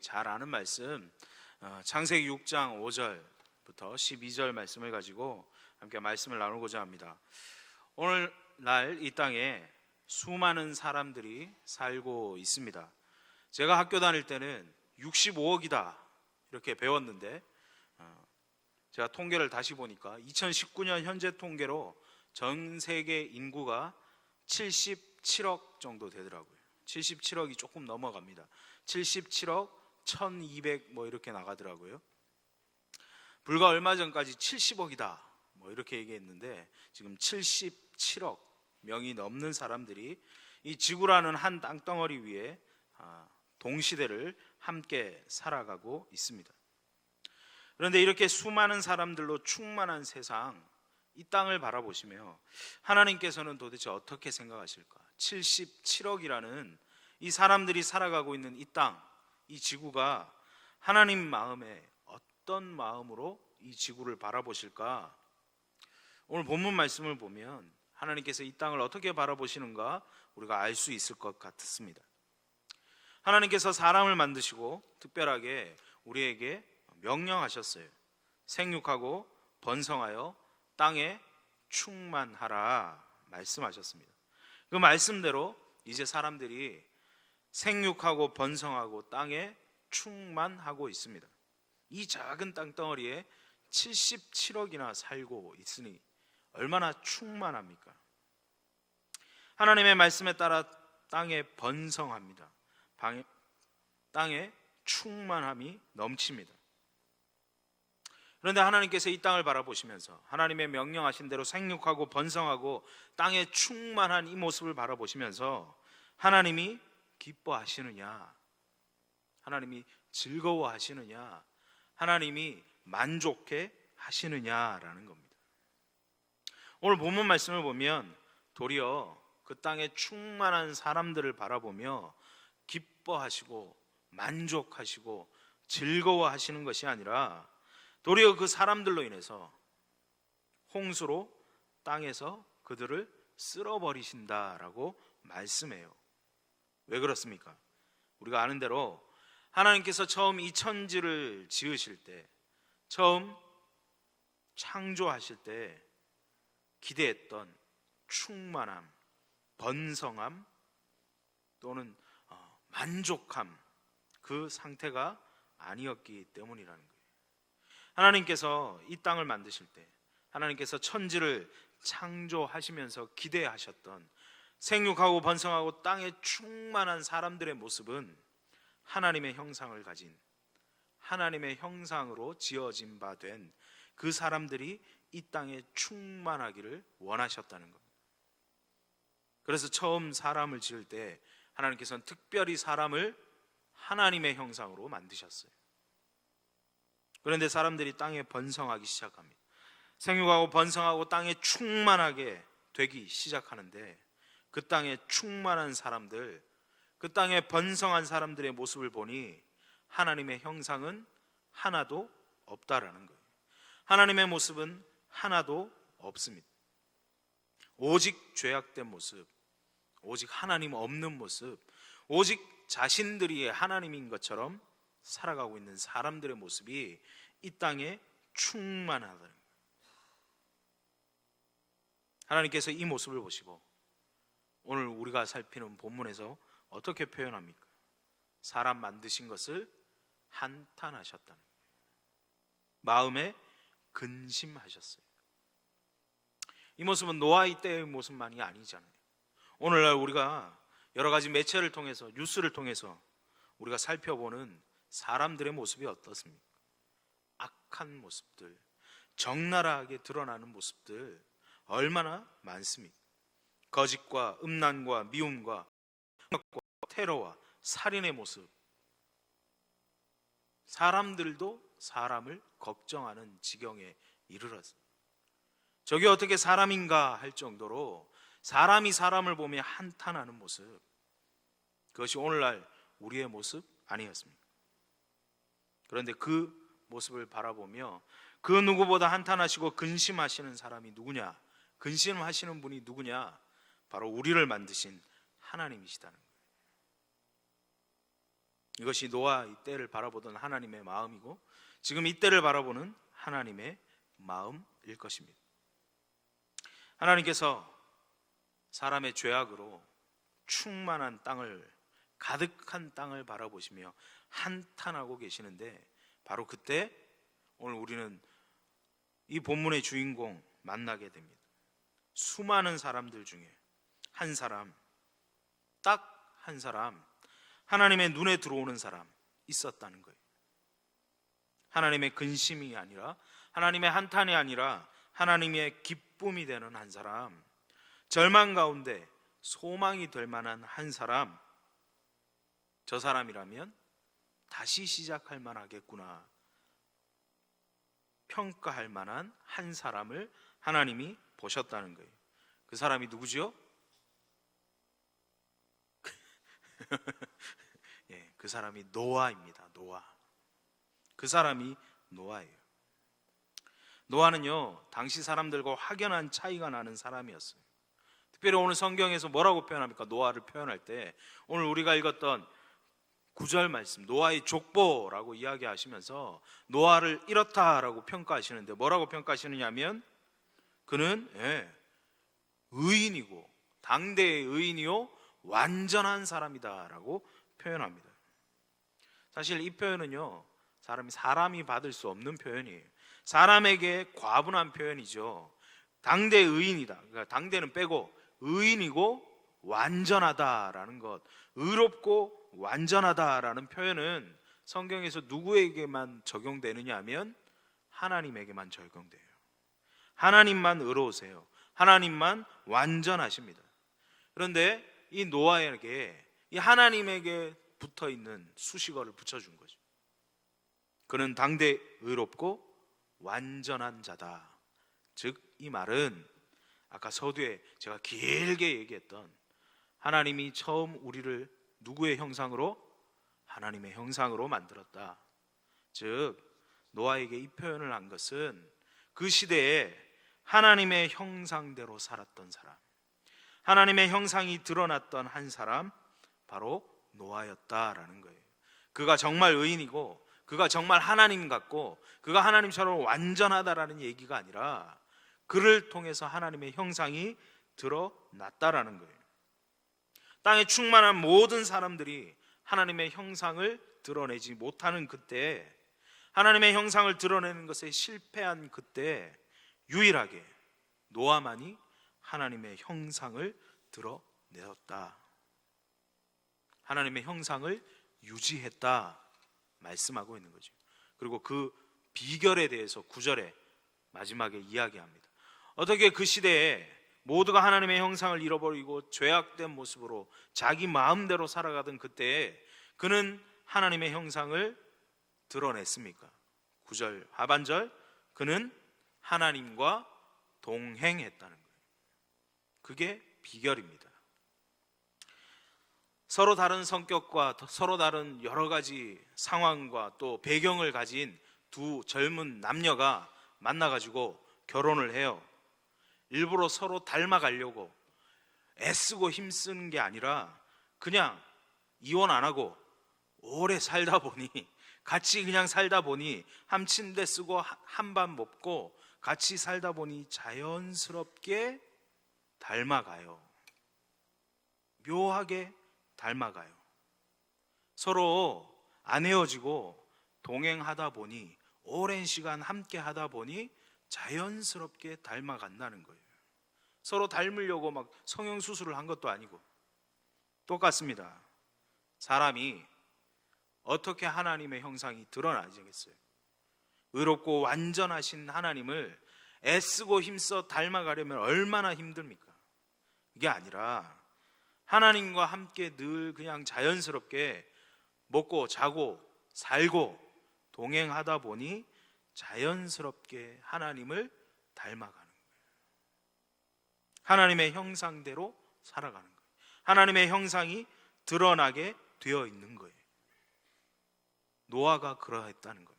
잘 아는 말씀 어, 창세기 6장 5절부터 12절 말씀을 가지고 함께 말씀을 나누고자 합니다. 오늘날 이 땅에 수많은 사람들이 살고 있습니다. 제가 학교 다닐 때는 65억이다 이렇게 배웠는데 어, 제가 통계를 다시 보니까 2019년 현재 통계로 전 세계 인구가 77억 정도 되더라고요. 77억이 조금 넘어갑니다. 77억 1200 뭐 이렇게 나가더라고요. 불과 얼마 전까지 70억이다. 뭐 이렇게 얘기했는데 지금 77억 명이 넘는 사람들이 이 지구라는 한 땅덩어리 위에 아, 동시대를 함께 살아가고 있습니다. 그런데 이렇게 수많은 사람들로 충만한 세상 이 땅을 바라보시며 하나님께서는 도대체 어떻게 생각하실까? 77억이라는 이 사람들이 살아가고 있는 이 땅, 이 지구가 하나님 마음에 어떤 마음으로 이 지구를 바라보실까? 오늘 본문 말씀을 보면 하나님께서 이 땅을 어떻게 바라보시는가 우리가 알 수 있을 것 같습니다. 하나님께서 사람을 만드시고 특별하게 우리에게 명령하셨어요. 생육하고 번성하여 땅에 충만하라 말씀하셨습니다. 그 말씀대로 이제 사람들이 생육하고 번성하고 땅에 충만하고 있습니다. 이 작은 땅덩어리에 77억이나 살고 있으니 얼마나 충만합니까? 하나님의 말씀에 따라 땅에 번성합니다. 방에, 땅에 충만함이 넘칩니다. 그런데 하나님께서 이 땅을 바라보시면서 하나님의 명령하신 대로 생육하고 번성하고 땅에 충만한 이 모습을 바라보시면서 하나님이 기뻐하시느냐? 하나님이 즐거워하시느냐? 하나님이 만족해 하시느냐라는 겁니다. 오늘 본문 말씀을 보면 도리어 그 땅에 충만한 사람들을 바라보며 기뻐하시고 만족하시고 즐거워하시는 것이 아니라 도리어 그 사람들로 인해서 홍수로 땅에서 그들을 쓸어버리신다라고 말씀해요. 왜 그렇습니까? 우리가 아는 대로 하나님께서 처음 이 천지를 지으실 때, 처음 창조하실 때 기대했던 충만함, 번성함 또는 어, 만족함 그 상태가 아니었기 때문이라는 거예요. 하나님께서 이 땅을 만드실 때 하나님께서 천지를 창조하시면서 기대하셨던 생육하고 번성하고 땅에 충만한 사람들의 모습은 하나님의 형상을 가진 하나님의 형상으로 지어진 바 된 그 사람들이 이 땅에 충만하기를 원하셨다는 겁니다. 그래서 처음 사람을 지을 때 하나님께서는 특별히 사람을 하나님의 형상으로 만드셨어요. 그런데 사람들이 땅에 번성하기 시작합니다. 생육하고 번성하고 땅에 충만하게 되기 시작하는데 그 땅에 충만한 사람들, 그 땅에 번성한 사람들의 모습을 보니 하나님의 형상은 하나도 없다라는 거예요. 하나님의 모습은 하나도 없습니다. 오직 죄악된 모습, 오직 하나님 없는 모습, 오직 자신들이 하나님인 것처럼 살아가고 있는 사람들의 모습이 이 땅에 충만하다는 거예요. 하나님께서 이 모습을 보시고 오늘 우리가 살피는 본문에서 어떻게 표현합니까? 사람 만드신 것을 한탄하셨다는 거예요. 마음에 근심하셨어요. 이 모습은 노아의 때의 모습만이 아니잖아요. 오늘날 우리가 여러 가지 매체를 통해서 뉴스를 통해서 우리가 살펴보는 사람들의 모습이 어떻습니까? 악한 모습들, 적나라하게 드러나는 모습들 얼마나 많습니까? 거짓과 음란과 미움과 테러와 살인의 모습. 사람들도 사람을 걱정하는 지경에 이르렀어요. 저게 어떻게 사람인가 할 정도로 사람이 사람을 보며 한탄하는 모습. 그것이 오늘날 우리의 모습 아니었습니까? 그런데 그 모습을 바라보며 그 누구보다 한탄하시고 근심하시는 사람이 누구냐? 근심하시는 분이 누구냐? 바로 우리를 만드신 하나님이시다는 거예요. 이것이 노아 이때를 바라보던 하나님의 마음이고 지금 이때를 바라보는 하나님의 마음일 것입니다. 하나님께서 사람의 죄악으로 충만한 땅을 가득한 땅을 바라보시며 한탄하고 계시는데 바로 그때 오늘 우리는 이 본문의 주인공 만나게 됩니다. 수많은 사람들 중에 한 사람, 딱 한 사람, 하나님의 눈에 들어오는 사람 있었다는 거예요. 하나님의 근심이 아니라, 하나님의 한탄이 아니라, 하나님의 기쁨이 되는 한 사람, 절망 가운데 소망이 될 만한 한 사람, 저 사람이라면 다시 시작할 만하겠구나. 평가할 만한 한 사람을 하나님이 보셨다는 거예요. 그 사람이 누구지요? 예, 그 사람이 노아입니다. 노아. 그 사람이 노아예요. 노아는요, 당시 사람들과 확연한 차이가 나는 사람이었어요. 특별히 오늘 성경에서 뭐라고 표현합니까? 노아를 표현할 때 오늘 우리가 읽었던 구절 말씀 노아의 족보라고 이야기하시면서 노아를 이렇다라고 평가하시는데 뭐라고 평가하시느냐면 그는 예, 의인이고 당대의 의인이요 완전한 사람이다라고 표현합니다. 사실 이 표현은요 사람이 사람이 받을 수 없는 표현이에요. 사람에게 과분한 표현이죠. 당대 의인이다. 그러니까 당대는 빼고 의인이고 완전하다라는 것, 의롭고 완전하다라는 표현은 성경에서 누구에게만 적용되느냐 하면 하나님에게만 적용돼요. 하나님만 의로우세요. 하나님만 완전하십니다. 그런데 이 노아에게 이 하나님에게 붙어 있는 수식어를 붙여준 거죠. 그는 당대 의롭고 완전한 자다. 즉, 이 말은 아까 서두에 제가 길게 얘기했던 하나님이 처음 우리를 누구의 형상으로? 하나님의 형상으로 만들었다. 즉, 노아에게 이 표현을 한 것은 그 시대에 하나님의 형상대로 살았던 사람, 하나님의 형상이 드러났던 한 사람, 바로 노아였다라는 거예요. 그가 정말 의인이고, 그가 정말 하나님 같고, 그가 하나님처럼 완전하다라는 얘기가 아니라, 그를 통해서 하나님의 형상이 드러났다라는 거예요. 땅에 충만한 모든 사람들이 하나님의 형상을 드러내지 못하는 그때, 하나님의 형상을 드러내는 것에 실패한 그때, 유일하게 노아만이 하나님의 형상을 드러내었다. 하나님의 형상을 유지했다. 말씀하고 있는 거죠. 그리고 그 비결에 대해서 구절에 마지막에 이야기합니다. 어떻게 그 시대에 모두가 하나님의 형상을 잃어버리고 죄악된 모습으로 자기 마음대로 살아가던 그때에 그는 하나님의 형상을 드러냈습니까? 9절 하반절 그는 하나님과 동행했다는 거예요. 그게 비결입니다. 서로 다른 성격과 서로 다른 여러 가지 상황과 또 배경을 가진 두 젊은 남녀가 만나가지고 결혼을 해요. 일부러 서로 닮아가려고 애쓰고 힘쓰는 게 아니라 그냥 이혼 안 하고 오래 살다 보니 같이 그냥 살다 보니 한 침대 쓰고 한 밥 먹고 같이 살다 보니 자연스럽게 닮아가요. 묘하게 닮아가요. 서로 안 헤어지고 동행하다 보니 오랜 시간 함께 하다 보니 자연스럽게 닮아간다는 거예요. 서로 닮으려고 막 성형 수술을 한 것도 아니고 똑같습니다. 사람이 어떻게 하나님의 형상이 드러나지겠어요? 의롭고 완전하신 하나님을 애쓰고 힘써 닮아가려면 얼마나 힘듭니까? 이게 아니라 하나님과 함께 늘 그냥 자연스럽게 먹고 자고 살고 동행하다 보니 자연스럽게 하나님을 닮아가는 거예요. 하나님의 형상대로 살아가는 거예요. 하나님의 형상이 드러나게 되어 있는 거예요. 노아가 그러했다는 겁니다.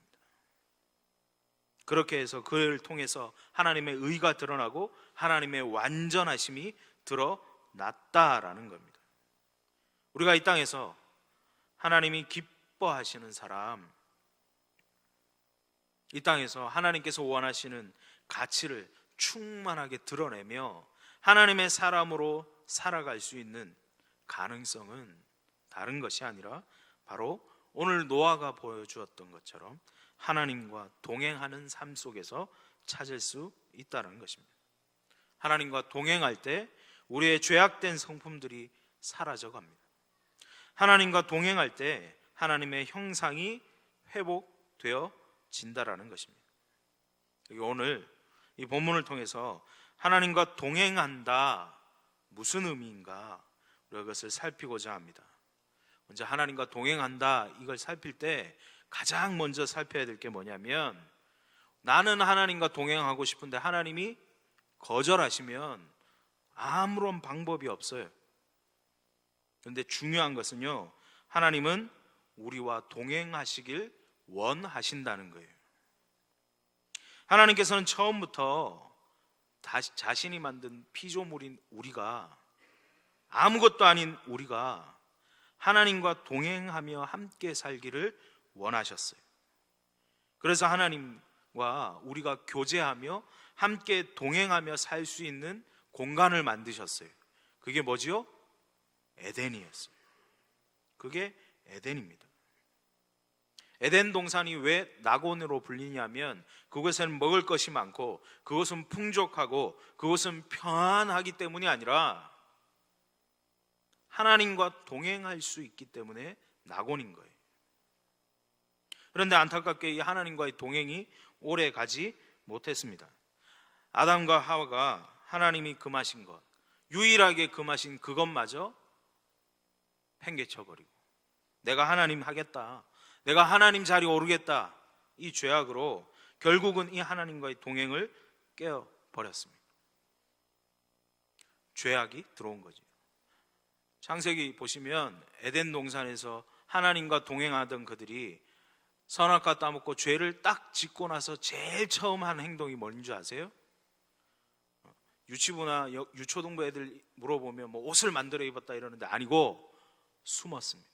그렇게 해서 그를 통해서 하나님의 의가 드러나고 하나님의 완전하심이 드러났다라는 겁니다. 우리가 이 땅에서 하나님이 이뻐하시는 사람, 이 땅에서 하나님께서 원하시는 가치를 충만하게 드러내며 하나님의 사람으로 살아갈 수 있는 가능성은 다른 것이 아니라 바로 오늘 노아가 보여주었던 것처럼 하나님과 동행하는 삶 속에서 찾을 수 있다는 것입니다. 하나님과 동행할 때 우리의 죄악된 성품들이 사라져 갑니다. 하나님과 동행할 때 하나님의 형상이 회복되어 진다라는 것입니다. 오늘 이 본문을 통해서 하나님과 동행한다 무슨 의미인가 우리가 그것을 살피고자 합니다. 먼저 하나님과 동행한다 이걸 살필 때 가장 먼저 살펴야 될 게 뭐냐면 나는 하나님과 동행하고 싶은데 하나님이 거절하시면 아무런 방법이 없어요. 그런데 중요한 것은요, 하나님은 우리와 동행하시길 원하신다는 거예요. 하나님께서는 처음부터 자신이 만든 피조물인 우리가 아무것도 아닌 우리가 하나님과 동행하며 함께 살기를 원하셨어요. 그래서 하나님과 우리가 교제하며 함께 동행하며 살 수 있는 공간을 만드셨어요. 그게 뭐지요? 에덴이었어요. 그게 에덴입니다. 에덴 동산이 왜 낙원으로 불리냐면 그곳에는 먹을 것이 많고 그곳은 풍족하고 그곳은 편하기 때문이 아니라 하나님과 동행할 수 있기 때문에 낙원인 거예요. 그런데 안타깝게 이 하나님과의 동행이 오래 가지 못했습니다. 아담과 하와가 하나님이 금하신 것, 유일하게 금하신 그것마저 팽개쳐 버리고 내가 하나님 하겠다. 내가 하나님 자리 오르겠다. 이 죄악으로 결국은 이 하나님과의 동행을 깨어 버렸습니다. 죄악이 들어온 거죠. 창세기 보시면 에덴 동산에서 하나님과 동행하던 그들이 선악과 따먹고 죄를 딱 짓고 나서 제일 처음 한 행동이 뭔줄 아세요? 유치부나 여- 유초등부 애들 물어보면 뭐 옷을 만들어 입었다 이러는데 아니고 숨었습니다.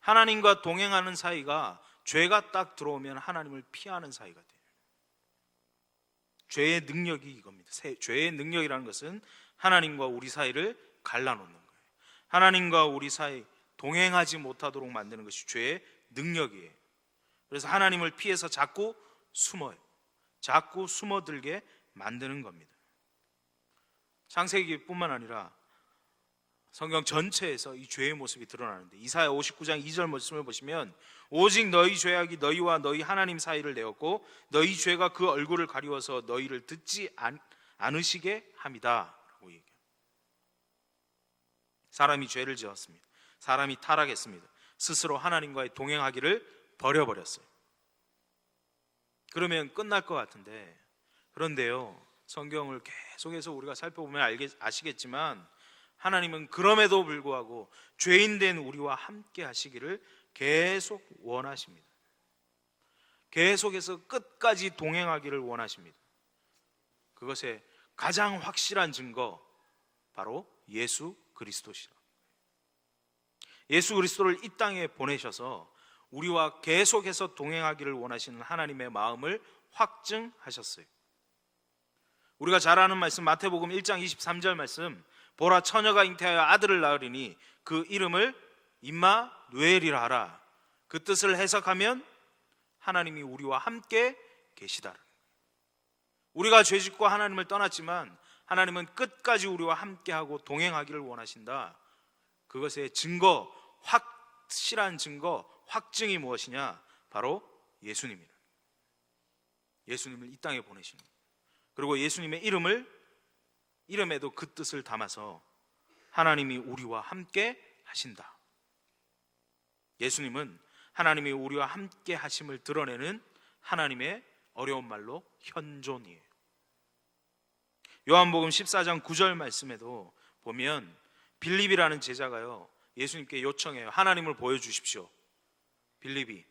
하나님과 동행하는 사이가 죄가 딱 들어오면 하나님을 피하는 사이가 돼요. 죄의 능력이 이겁니다. 세- 죄의 능력이라는 것은 하나님과 우리 사이를 갈라놓는 거예요. 하나님과 우리 사이 동행하지 못하도록 만드는 것이 죄의 능력이에요. 그래서 하나님을 피해서 자꾸 숨어요. 자꾸 숨어들게 만드는 겁니다. 창세기뿐만 아니라 성경 전체에서 이 죄의 모습이 드러나는데 이사야 59장 2절 말씀을 보시면 오직 너희 죄악이 너희와 너희 하나님 사이를 내었고 너희 죄가 그 얼굴을 가리워서 너희를 듣지 않, 않으시게 얘기해요. 사람이 죄를 지었습니다. 사람이 타락했습니다. 스스로 하나님과의 동행하기를 버려버렸어요. 그러면 끝날 것 같은데 그런데요 성경을 계속해서 우리가 살펴보면 알겠, 아시겠지만 하나님은 그럼에도 불구하고 죄인 된 우리와 함께 하시기를 계속 원하십니다. 계속해서 끝까지 동행하기를 원하십니다. 그것의 가장 확실한 증거 바로 예수 그리스도시라. 예수 그리스도를 이 땅에 보내셔서 우리와 계속해서 동행하기를 원하시는 하나님의 마음을 확증하셨어요. 우리가 잘 아는 말씀 마태복음 1장 23절 말씀 보라 처녀가 잉태하여 아들을 낳으리니 그 이름을 임마 누엘이라 하라. 그 뜻을 해석하면 하나님이 우리와 함께 계시다. 우리가 죄짓고 하나님을 떠났지만 하나님은 끝까지 우리와 함께하고 동행하기를 원하신다. 그것의 증거, 확실한 증거, 확증이 무엇이냐? 바로 예수님이다. 예수님을 이 땅에 보내신 것. 그리고 예수님의 이름을 이름에도 그 뜻을 담아서 하나님이 우리와 함께 하신다. 예수님은 하나님이 우리와 함께 하심을 드러내는 하나님의 어려운 말로 현존이에요. 요한복음 14장 9절 말씀에도 보면 빌립이라는 제자가요. 예수님께 요청해요. 하나님을 보여 주십시오. 빌립이.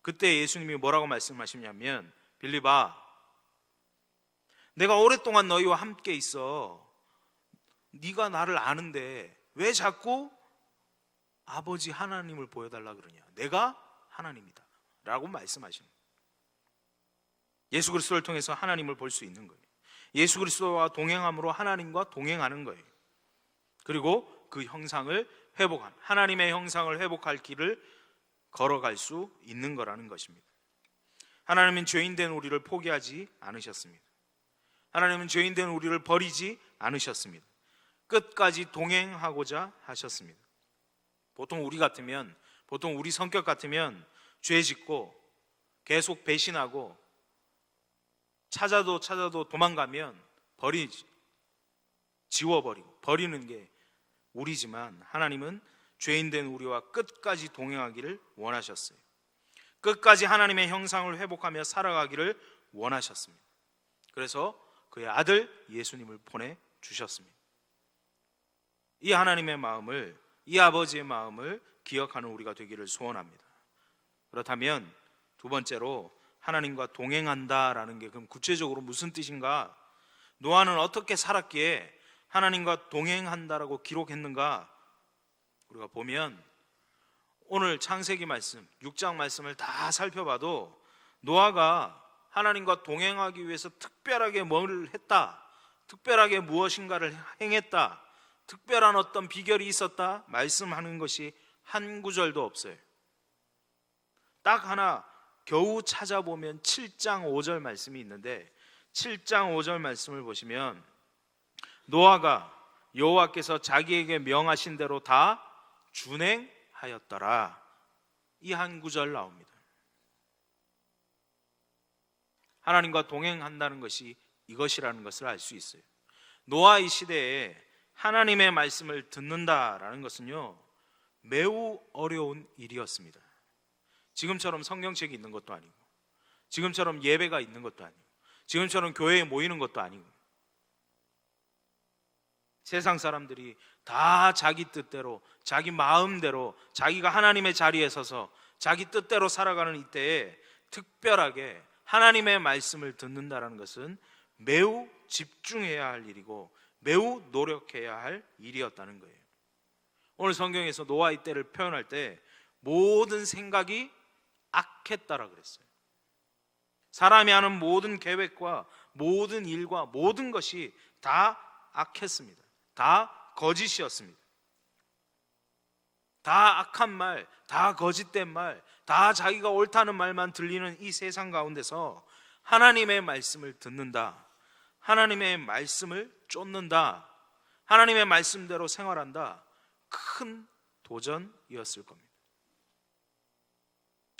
그때 예수님이 뭐라고 말씀하시냐면 빌립아 내가 오랫동안 너희와 함께 있어. 네가 나를 아는데 왜 자꾸 아버지 하나님을 보여달라 그러냐? 내가 하나님이다. 라고 말씀하시는. 예수 그리스도를 통해서 하나님을 볼 수 있는 거예요. 예수 그리스도와 동행함으로 하나님과 동행하는 거예요. 그리고 그 형상을 회복한 하나님의 형상을 회복할 길을 걸어갈 수 있는 거라는 것입니다. 하나님은 죄인 된 우리를 포기하지 않으셨습니다. 하나님은 죄인된 우리를 버리지 않으셨습니다. 끝까지 동행하고자 하셨습니다. 보통 우리 같으면 보통 우리 성격 같으면 죄 짓고 계속 배신하고 찾아도 찾아도 도망가면 버리지 지워버리고 버리는 게 우리지만 하나님은 죄인된 우리와 끝까지 동행하기를 원하셨어요. 끝까지 하나님의 형상을 회복하며 살아가기를 원하셨습니다. 그래서 그의 아들 예수님을 보내 주셨습니다. 이 하나님의 마음을 이 아버지의 마음을 기억하는 우리가 되기를 소원합니다. 그렇다면 두 번째로 하나님과 동행한다라는 게 그럼 구체적으로 무슨 뜻인가? 노아는 어떻게 살았기에 하나님과 동행한다라고 기록했는가? 우리가 보면 오늘 창세기 말씀, 6장 말씀을 다 살펴봐도 노아가 하나님과 동행하기 위해서 특별하게 뭘 했다. 특별하게 무엇인가를 행했다. 특별한 어떤 비결이 있었다. 말씀하는 것이 한 구절도 없어요. 딱 하나 겨우 찾아보면 7장 5절 말씀이 있는데 7장 5절 말씀을 보시면 노아가 여호와께서 자기에게 명하신 대로 다 준행하였더라. 이 한 구절 나옵니다. 하나님과 동행한다는 것이 이것이라는 것을 알 수 있어요. 노아 이 시대에 하나님의 말씀을 듣는다라는 것은요 매우 어려운 일이었습니다. 지금처럼 성경책이 있는 것도 아니고, 지금처럼 예배가 있는 것도 아니고, 지금처럼 교회에 모이는 것도 아니고, 세상 사람들이 다 자기 뜻대로, 자기 마음대로, 자기가 하나님의 자리에 서서 자기 뜻대로 살아가는 이때에 특별하게 하나님의 말씀을 듣는다는 것은 매우 집중해야 할 일이고 매우 노력해야 할 일이었다는 거예요. 오늘 성경에서 노아 이때를 표현할 때 모든 생각이 악했다라 그랬어요. 사람이 하는 모든 계획과 모든 일과 모든 것이 다 악했습니다. 다 거짓이었습니다. 다 악한 말, 다 거짓된 말, 다 자기가 옳다는 말만 들리는 이 세상 가운데서 하나님의 말씀을 듣는다. 하나님의 말씀을 쫓는다. 하나님의 말씀대로 생활한다. 큰 도전이었을 겁니다.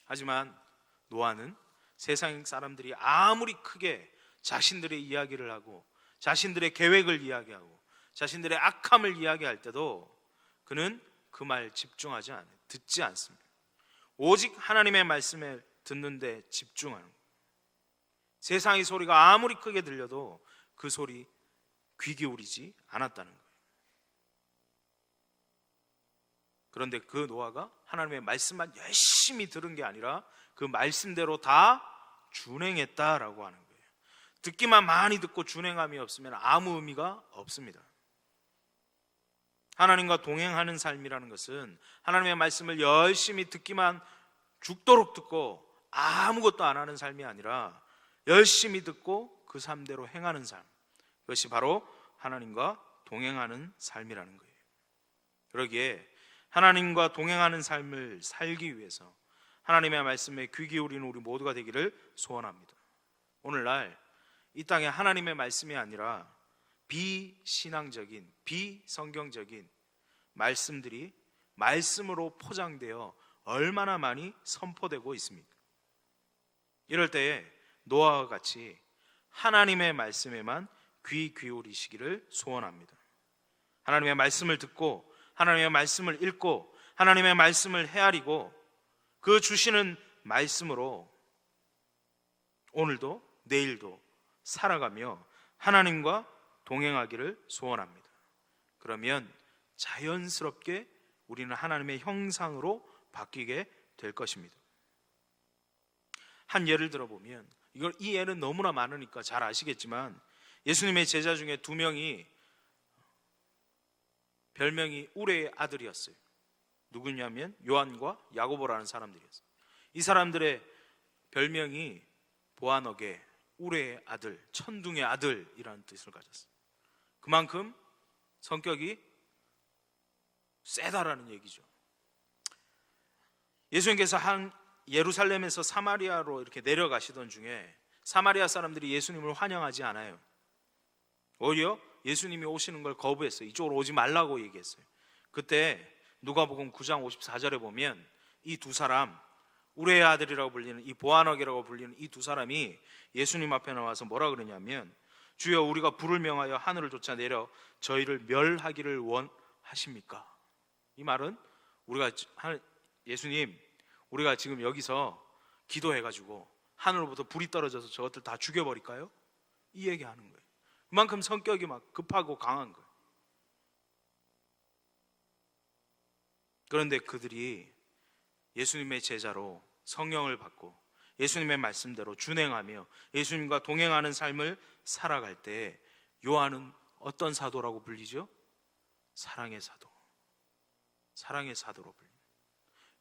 하지만 노아는 세상 사람들이 아무리 크게 자신들의 이야기를 하고 자신들의 계획을 이야기하고 자신들의 악함을 이야기할 때도 그는 그 말 집중하지 않아요. 듣지 않습니다. 오직 하나님의 말씀에 듣는데 집중하는. 세상의 소리가 아무리 크게 들려도 그 소리 귀 기울이지 않았다는 거예요. 그런데 그 노아가 하나님의 말씀만 열심히 들은 게 아니라 그 말씀대로 다 준행했다라고 하는 거예요. 듣기만 많이 듣고 준행함이 없으면 아무 의미가 없습니다. 하나님과 동행하는 삶이라는 것은 하나님의 말씀을 열심히 듣기만 죽도록 듣고 아무것도 안 하는 삶이 아니라 열심히 듣고 그 삶대로 행하는 삶. 그것이 바로 하나님과 동행하는 삶이라는 거예요. 그러기에 하나님과 동행하는 삶을 살기 위해서 하나님의 말씀에 귀 기울이는 우리 모두가 되기를 소원합니다. 오늘날 이 땅에 하나님의 말씀이 아니라 비신앙적인 비성경적인 말씀들이 말씀으로 포장되어 얼마나 많이 선포되고 있습니까? 이럴 때에 노아와 같이 하나님의 말씀에만 귀 기울이시기를 소원합니다. 하나님의 말씀을 듣고 하나님의 말씀을 읽고 하나님의 말씀을 헤아리고 그 주시는 말씀으로 오늘도 내일도 살아가며 하나님과 동행하기를 소원합니다. 그러면 자연스럽게 우리는 하나님의 형상으로 바뀌게 될 것입니다. 한 예를 들어보면 이걸 이 예는 너무나 많으니까 잘 아시겠지만 예수님의 제자 중에 두 명이 별명이 우레의 아들이었어요. 누구냐면 요한과 야고보라는 사람들이었어요. 이 사람들의 별명이 보아너게 우레의 아들, 천둥의 아들이라는 뜻을 가졌어요. 그만큼 성격이 세다라는 얘기죠. 예수님께서 한 예루살렘에서 사마리아로 이렇게 내려가시던 중에 사마리아 사람들이 예수님을 환영하지 않아요. 오히려 예수님이 오시는 걸 거부했어요. 이쪽으로 오지 말라고 얘기했어요. 그때 누가복음 9장 54절에 보면 이 두 사람 우레의 아들이라고 불리는 이 보아너게라고 불리는 이 두 사람이 예수님 앞에 나와서 뭐라 그러냐면 주여 우리가 불을 명하여 하늘을 쫓아 내려 저희를 멸하기를 원하십니까? 이 말은 우리가 하- 예수님 우리가 지금 여기서 기도해 가지고 하늘로부터 불이 떨어져서 저것들 다 죽여 버릴까요? 이 얘기 하는 거예요. 그만큼 성격이 막 급하고 강한 거예요. 그런데 그들이 예수님의 제자로 성령을 받고 예수님의 말씀대로 준행하며 예수님과 동행하는 삶을 살아갈 때 요한은 어떤 사도라고 불리죠? 사랑의 사도. 사랑의 사도로 불립니다.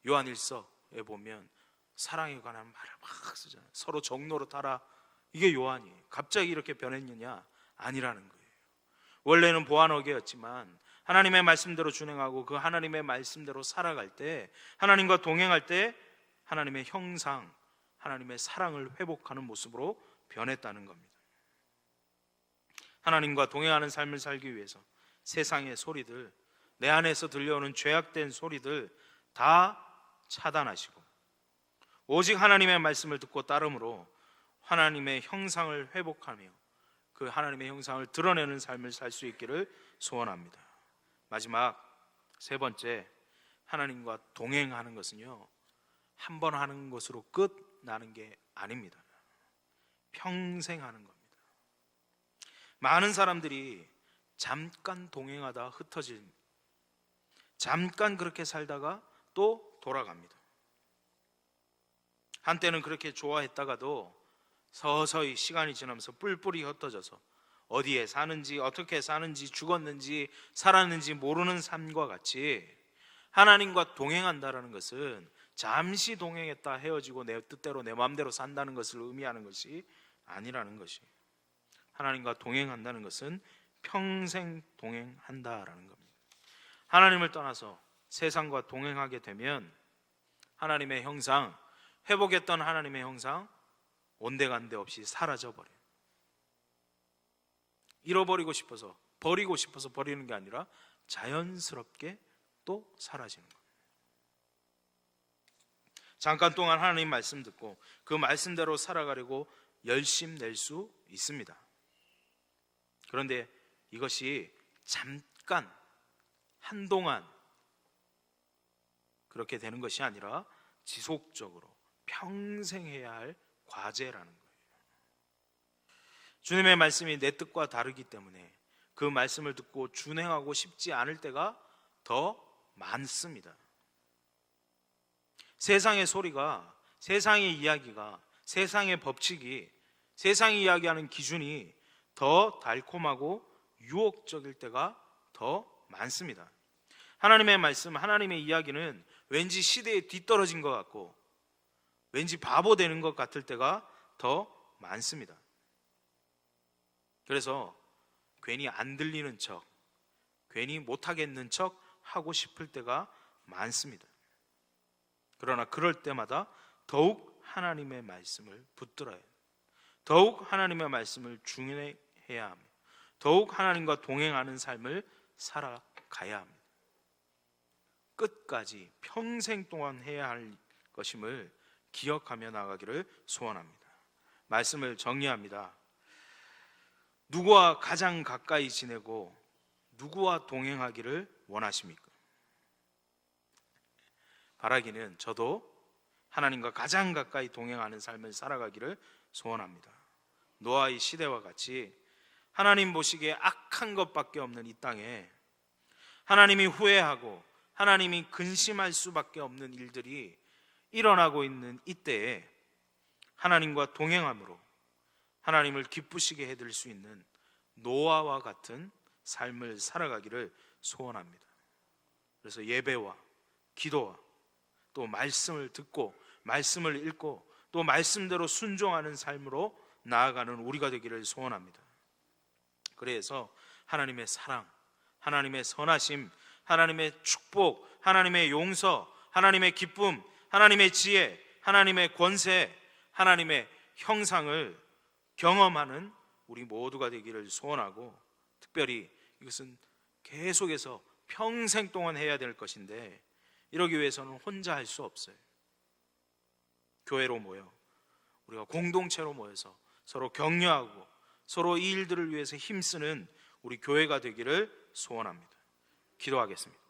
요한 일서에 보면 사랑에 관한 말을 막 쓰잖아요. 서로 정로로 따라 이게 요한이에요. 갑자기 이렇게 변했느냐? 아니라는 거예요. 원래는 보안어게였지만 하나님의 말씀대로 준행하고 그 하나님의 말씀대로 살아갈 때 하나님과 동행할 때 하나님의 형상, 하나님의 사랑을 회복하는 모습으로 변했다는 겁니다. 하나님과 동행하는 삶을 살기 위해서 세상의 소리들, 내 안에서 들려오는 죄악된 소리들 다 차단하시고 오직 하나님의 말씀을 듣고 따름으로 하나님의 형상을 회복하며 그 하나님의 형상을 드러내는 삶을 살 수 있기를 소원합니다. 마지막 세 번째 하나님과 동행하는 것은요 한 번 하는 것으로 끝 나는 게 아닙니다. 평생 하는 겁니다. 많은 사람들이 잠깐 동행하다 흩어진 잠깐 그렇게 살다가 또 돌아갑니다. 한때는 그렇게 좋아했다가도 서서히 시간이 지나면서 뿔뿔이 흩어져서 어디에 사는지 어떻게 사는지 죽었는지 살았는지 모르는 삶과 같이 하나님과 동행한다라는 것은 잠시 동행했다 헤어지고 내 뜻대로 내 마음대로 산다는 것을 의미하는 것이 아니라는 것이 하나님과 동행한다는 것은 평생 동행한다라는 겁니다. 하나님을 떠나서 세상과 동행하게 되면 하나님의 형상 회복했던 하나님의 형상 온데간데 없이 사라져 버려요. 잃어버리고 싶어서 버리고 싶어서 버리는 게 아니라 자연스럽게 또 사라지는 거예요. 잠깐 동안 하나님 말씀 듣고 그 말씀대로 살아가려고 열심 낼 수 있습니다. 그런데 이것이 잠깐 한동안 그렇게 되는 것이 아니라 지속적으로 평생 해야 할 과제라는 거예요. 주님의 말씀이 내 뜻과 다르기 때문에 그 말씀을 듣고 준행하고 싶지 않을 때가 더 많습니다. 세상의 소리가, 세상의 이야기가, 세상의 법칙이, 세상이 이야기하는 기준이 더 달콤하고 유혹적일 때가 더 많습니다. 하나님의 말씀, 하나님의 이야기는 왠지 시대에 뒤떨어진 것 같고 왠지 바보 되는 것 같을 때가 더 많습니다. 그래서 괜히 안 들리는 척, 괜히 못하겠는 척 하고 싶을 때가 많습니다. 그러나 그럴 때마다 더욱 하나님의 말씀을 붙들어야. 더욱 하나님의 말씀을 중요해야 합니다. 더욱 하나님과 동행하는 삶을 살아가야 합니다. 끝까지 평생 동안 해야 할 것임을 기억하며 나가기를 소원합니다. 말씀을 정리합니다. 누구와 가장 가까이 지내고 누구와 동행하기를 원하십니까? 바라기는 저도 하나님과 가장 가까이 동행하는 삶을 살아가기를 소원합니다. 노아의 시대와 같이 하나님 보시기에 악한 것밖에 없는 이 땅에 하나님이 후회하고 하나님이 근심할 수밖에 없는 일들이 일어나고 있는 이때에 하나님과 동행함으로 하나님을 기쁘시게 해드릴 수 있는 노아와 같은 삶을 살아가기를 소원합니다. 그래서 예배와 기도와 또 말씀을 듣고 말씀을 읽고 또 말씀대로 순종하는 삶으로 나아가는 우리가 되기를 소원합니다. 그래서 하나님의 사랑, 하나님의 선하심, 하나님의 축복, 하나님의 용서, 하나님의 기쁨, 하나님의 지혜, 하나님의 권세, 하나님의 형상을 경험하는 우리 모두가 되기를 소원하고 특별히 이것은 계속해서 평생 동안 해야 될 것인데 이러기 위해서는 혼자 할 수 없어요. 교회로 모여 우리가 공동체로 모여서 서로 격려하고 서로 이 일들을 위해서 힘쓰는 우리 교회가 되기를 소원합니다. 기도하겠습니다.